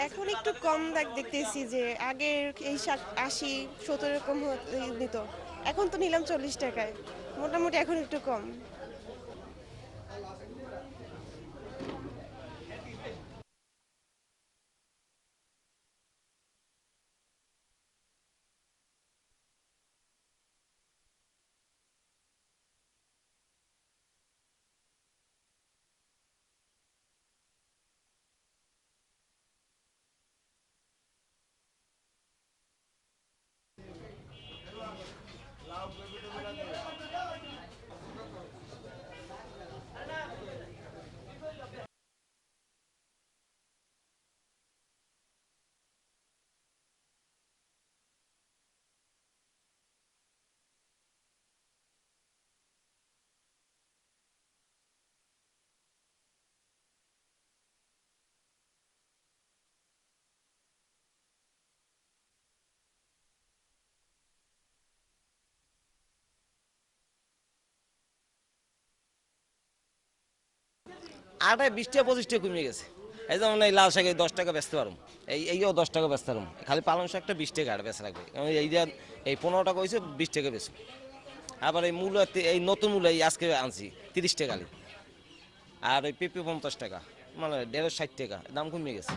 এখন একটু কম দেখতেছি যে আগের এই শাক আশি, সত্তর হত- নিত। এখন তো নিলাম চল্লিশ টাকায়। মোটামুটি এখন একটু কম। আটায় বিশ টাকা পঁচিশ টাকা কমে গেছে। এই যেমন এই লাল এই দশ টাকা বেচতে পারুম এই এইও দশ টাকা বেচতে পারুম খালি পালং শাকটা বিশ টাকা আর বেচা লাগবে। এই যে এই পনেরো টাকা হয়েছে, বিশ টাকা বেশি আবার এই মূল এই নতুন মূল এই আজকে আনছি, তিরিশ টাকা আর ওই পেঁপে পঞ্চাশ টাকা মানে দেড়শো ষাট টাকা, দাম কমে গেছে।